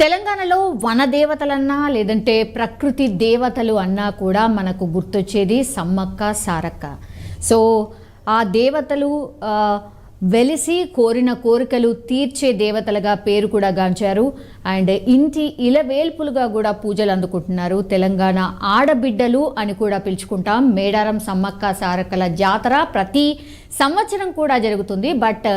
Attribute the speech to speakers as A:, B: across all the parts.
A: తెలంగాణలో వనదేవతలన్నా లేదంటే ప్రకృతి దేవతలు అన్నా కూడా మనకు గుర్తొచ్చేది సమ్మక్క సారక్క. సో ఆ దేవతలు వెలిసి కోరిన కోరికలు తీర్చే దేవతలుగా పేరు కూడా గాంచారు. అండ్ ఇంటి ఇలవేల్పులుగా కూడా పూజలు అందుకుంటున్నారు. తెలంగాణ ఆడబిడ్డలు అని కూడా పిలుచుకుంటాం. మేడారం సమ్మక్క సారక్కల జాతర ప్రతి సంవత్సరం కూడా జరుగుతుంది. బట్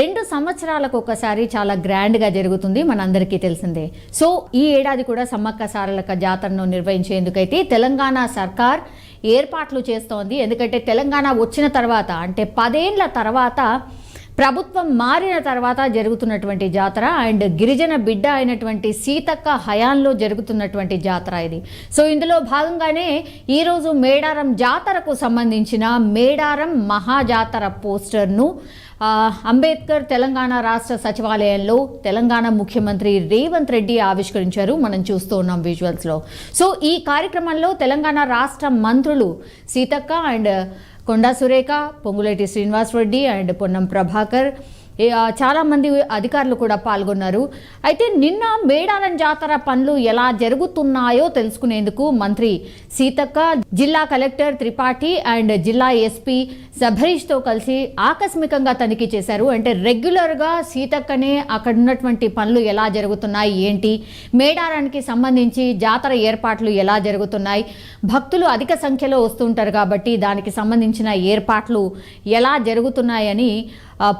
A: రెండు సంవత్సరాలకు ఒకసారి చాలా గ్రాండ్గా జరుగుతుంది. మనందరికీ తెలిసిందే. సో ఈ ఏడాది కూడా సమ్మక్క సారలక జాతరను నిర్వహించేందుకైతే తెలంగాణ సర్కార్ ఏర్పాట్లు చేస్తోంది. ఎందుకంటే తెలంగాణ వచ్చిన తర్వాత అంటే పదేండ్ల తర్వాత ప్రభుత్వం మారిన తర్వాత జరుగుతున్నటువంటి జాతర అండ్ గిరిజన బిడ్డ అయినటువంటి సీతక్క హయాంలో జరుగుతున్నటువంటి జాతర ఇది. సో ఇందులో భాగంగానే ఈరోజు మేడారం జాతరకు సంబంధించిన మేడారం మహాజాతర పోస్టర్ను అంబేద్కర్ తెలంగాణ రాష్ట్ర సచివాలయంలో తెలంగాణ ముఖ్యమంత్రి రేవంత్ రెడ్డి ఆవిష్కరించారు. మనం చూస్తూ ఉన్నాం విజువల్స్లో సో ఈ కార్యక్రమంలో తెలంగాణ రాష్ట్ర మంత్రులు సీతక్క అండ్ కొండా సురేఖ పొంగులేటి శ్రీనివాస్ రెడ్డి అండ్ పొన్నం ప్రభాకర్. చాలామంది అధికారులు కూడా పాల్గొన్నారు. అయితే నిన్న మేడారం జాతర పనులు ఎలా జరుగుతున్నాయో తెలుసుకునేందుకు మంత్రి సీతక్క జిల్లా కలెక్టర్ త్రిపాఠి అండ్ జిల్లా ఎస్పీ సభరీష్తో కలిసి ఆకస్మికంగా తనిఖీ చేశారు. అంటే రెగ్యులర్గా సీతక్కనే అక్కడ ఉన్నటువంటి పనులు ఎలా జరుగుతున్నాయి ఏంటి మేడారానికి సంబంధించి జాతర ఏర్పాట్లు ఎలా జరుగుతున్నాయి భక్తులు అధిక సంఖ్యలో వస్తుంటారు కాబట్టి దానికి సంబంధించిన ఏర్పాట్లు ఎలా జరుగుతున్నాయని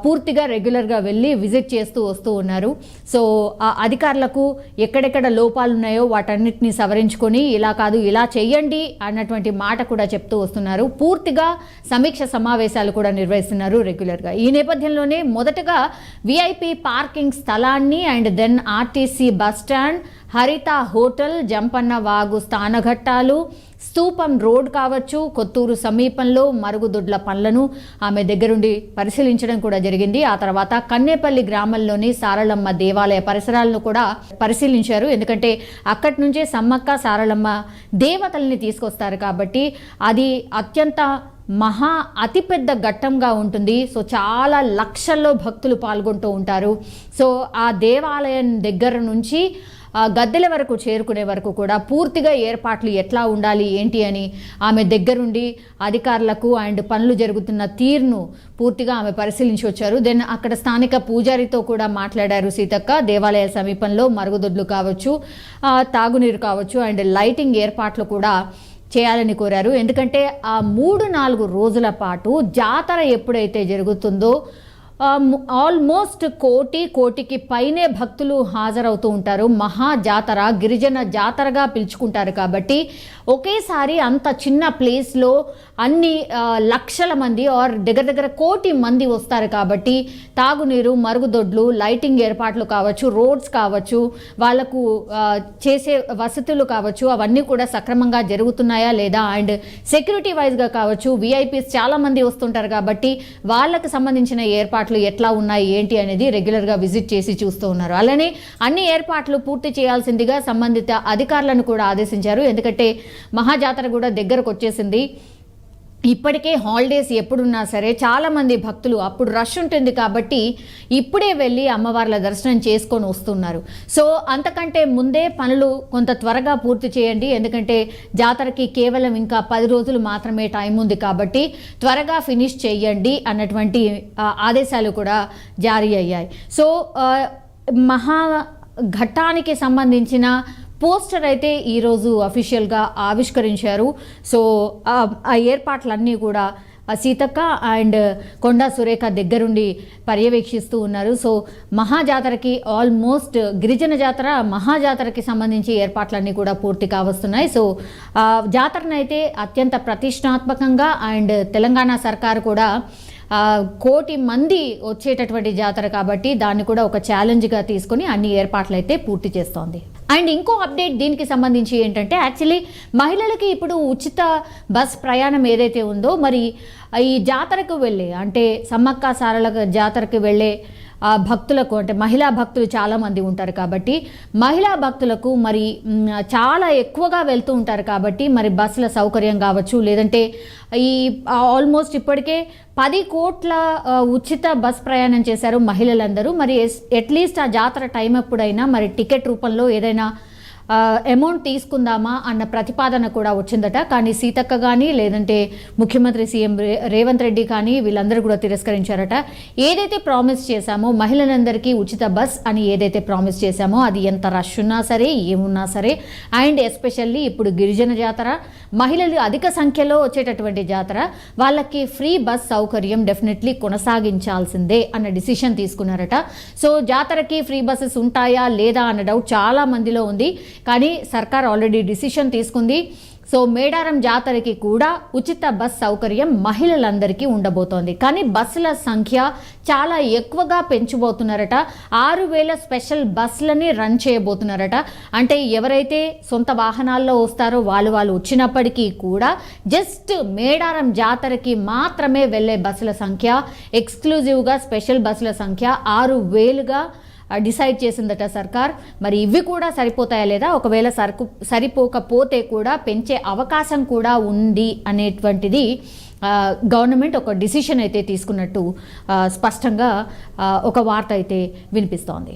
A: పూర్తిగా రెగ్యులర్గా వెళ్ళి విజిట్ చేస్తూ వస్తూ ఉన్నారు. సో ఆ అధికారులకు ఎక్కడెక్కడ లోపాలు ఉన్నాయో వాటన్నిటిని సవరించుకొని ఇలా కాదు ఇలా చేయండి అన్నటువంటి మాట కూడా చెప్తూ వస్తున్నారు. పూర్తిగా సమీక్ష సమావేశాలు కూడా నిర్వహిస్తున్నారు రెగ్యులర్గా. ఈ నేపథ్యంలోనే మొదటగా విఐపి పార్కింగ్ స్థలాన్ని and then RTC bus stand Haritha hotel Jampanna వాగు స్థానఘట్టాలు స్తూపం రోడ్ కావచ్చు కొత్తూరు సమీపంలో మరుగుదొడ్ల పనులను ఆమె దగ్గరుండి పరిశీలించడం కూడా జరిగింది. ఆ తర్వాత కన్నేపల్లి గ్రామంలోని సారళమ్మ దేవాలయ పరిసరాలను కూడా పరిశీలించారు. ఎందుకంటే అక్కడి నుంచే సమ్మక్క సారళమ్మ దేవతల్ని తీసుకొస్తారు కాబట్టి అది అత్యంత మహా అతిపెద్ద ఘట్టంగా ఉంటుంది. సో చాలా లక్షల్లో భక్తులు పాల్గొంటూ ఉంటారు. సో ఆ దేవాలయం దగ్గర నుంచి గద్దెల వరకు చేరుకునే వరకు కూడా పూర్తిగా ఏర్పాట్లు ఎట్లా ఉండాలి ఏంటి అని ఆమె దగ్గరుండి అధికారులకు అండ్ పనులు జరుగుతున్న తీరును పూర్తిగా ఆమె పరిశీలించి వచ్చారు. దెన్ అక్కడ స్థానిక పూజారితో కూడా మాట్లాడారు సీతక్క. దేవాలయ సమీపంలో మరుగుదొడ్లు కావచ్చు తాగునీరు కావచ్చు అండ్ లైటింగ్ ఏర్పాట్లు కూడా చేయాలని కోరారు. ఎందుకంటే ఆ మూడు నాలుగు రోజుల పాటు జాతర ఎప్పుడైతే జరుగుతుందో ఆల్మోస్ట్ కోటి కోటికి పైనే భక్తులు హాజరవుతూ ఉంటారు. మహా జాతర గిరిజన జాతరగా పిలుచుకుంటారు కాబట్టి ఒకేసారి అంత చిన్న ప్లేస్లో అన్ని లక్షల మంది ఆర్ దగ్గర దగ్గర కోటి మంది వస్తారు కాబట్టి తాగునీరు మరుగుదొడ్లు లైటింగ్ ఏర్పాట్లు కావచ్చు రోడ్స్ కావచ్చు వాళ్ళకు చేసే వసతులు కావచ్చు అవన్నీ కూడా సక్రమంగా జరుగుతున్నాయా లేదా? అండ్ సెక్యూరిటీ వైజ్గా కావచ్చు విఐపీస్ చాలామంది వస్తుంటారు కాబట్టి వాళ్ళకు సంబంధించిన ఏర్పాట్లు ఎట్లా ఉన్నాయి ఏంటి అనేది రెగ్యులర్గా విజిట్ చేసి చూస్తూ ఉన్నారు. అలానే అన్ని ఏర్పాట్లు పూర్తి చేయాల్సిందిగా సంబంధిత అధికారులను కూడా ఆదేశించారు. ఎందుకంటే మహాజాతర కూడా దగ్గరకు వచ్చేసింది. ఇప్పటికే హాలిడేస్ ఎప్పుడున్నా సరే చాలామంది భక్తులు అప్పుడు రష్ ఉంటుంది కాబట్టి ఇప్పుడే వెళ్ళి అమ్మవార్ల దర్శనం చేసుకొని వస్తున్నారు. సో అంతకంటే ముందే పనులు కొంత త్వరగా పూర్తి చేయండి. ఎందుకంటే జాతరకి కేవలం ఇంకా పది రోజులు మాత్రమే టైం ఉంది కాబట్టి త్వరగా ఫినిష్ చేయండి అన్నటువంటి ఆదేశాలు కూడా జారీ అయ్యాయి. సో మహా ఘట్టానికి సంబంధించిన పోస్టర్ అయితే ఈరోజు అఫీషియల్గా ఆవిష్కరించారు. సో ఆ ఏర్పాట్లన్నీ కూడా సీతక్క అండ్ కొండా సురేఖ దగ్గరుండి పర్యవేక్షిస్తూ ఉన్నారు. సో మహాజాతరకి ఆల్మోస్ట్ గిరిజన జాతర మహాజాతరకి సంబంధించి ఏర్పాట్లన్నీ కూడా పూర్తి కావస్తున్నాయి సో ఆ జాతరనైతే అత్యంత ప్రతిష్టాత్మకంగా అండ్ తెలంగాణ సర్కారు కూడా కోటి మంది వచ్చేటటువంటి జాతర కాబట్టి దాన్ని కూడా ఒక ఛాలెంజ్గా తీసుకొని అన్ని ఏర్పాట్లు అయితే పూర్తి చేస్తోంది. అండ్ ఇంకో అప్డేట్ దీనికి సంబంధించి ఏంటంటే యాక్చువల్లీ మహిళలకి ఇప్పుడు ఉచిత బస్ ప్రయాణం ఏదైతే ఉందో మరి ఈ జాతరకు వెళ్ళే అంటే సమ్మక్క సారల జాతరకు వెళ్ళే భక్తులకు అంటే మహిళా భక్తులు చాలామంది ఉంటారు కాబట్టి మహిళా భక్తులకు మరి చాలా ఎక్కువగా వెళ్తూ ఉంటారు కాబట్టి మరి బస్సుల సౌకర్యం కావచ్చు లేదంటే ఈ ఆల్మోస్ట్ ఇప్పటికే పది కోట్ల ఉచిత బస్ ప్రయాణం చేశారు మహిళలందరూ. మరి అట్లీస్ట్ ఆ జాతర టైం అప్పుడైనా మరి టికెట్ రూపంలో ఏదైనా అమౌంట్ తీసుకుందామా అన్న ప్రతిపాదన కూడా వచ్చిందట. కానీ సీతక్క కానీ లేదంటే ముఖ్యమంత్రి సీఎం రేవంత్ రెడ్డి కానీ వీళ్ళందరూ కూడా తిరస్కరించారట. ఏదైతే ప్రామిస్ చేశామో మహిళలందరికీ ఉచిత బస్ అని ఏదైతే ప్రామిస్ చేశామో అది ఎంత రష్ ఉన్నా సరే ఏమున్నా సరే అండ్ ఎస్పెషల్లీ ఇప్పుడు గిరిజన జాతర మహిళలు అధిక సంఖ్యలో వచ్చేటటువంటి జాతర వాళ్ళకి ఫ్రీ బస్ సౌకర్యం డెఫినెట్లీ కొనసాగించాల్సిందే అన్న డిసిషన్ తీసుకున్నారట. సో జాతరకి ఫ్రీ బస్సెస్ ఉంటాయా లేదా అన్న డౌట్ చాలా మందిలో ఉంది. కానీ సర్కార్ ఆల్రెడీ డిసిషన్ తీసుకుంది. సో మేడారం జాతరకి కూడా ఉచిత బస్ సౌకర్యం మహిళలందరికీ ఉండబోతోంది. కానీ బస్సుల సంఖ్య చాలా ఎక్కువగా పెంచబోతున్నారట. ఆరు వేల స్పెషల్ బస్సులని రన్ చేయబోతున్నారట. అంటే ఎవరైతే సొంత వాహనాల్లో వస్తారో వాళ్ళు వాళ్ళు వచ్చినప్పటికీ కూడా జస్ట్ మేడారం జాతరకి మాత్రమే వెళ్ళే బస్సుల సంఖ్య ఎక్స్క్లూజివ్గా స్పెషల్ బస్సుల సంఖ్య ఆరు వేలుగా డిసైడ్ చేసిందట సర్కార్. మరి ఇవి కూడా సరిపోతాయా లేదా? ఒకవేళ సరుకు సరిపోకపోతే కూడా పెంచే అవకాశం కూడా ఉంది అనేటువంటిది గవర్నమెంట్ ఒక డిసిషన్ అయితే తీసుకున్నట్టు స్పష్టంగా ఒక వార్త అయితే వినిపిస్తోంది.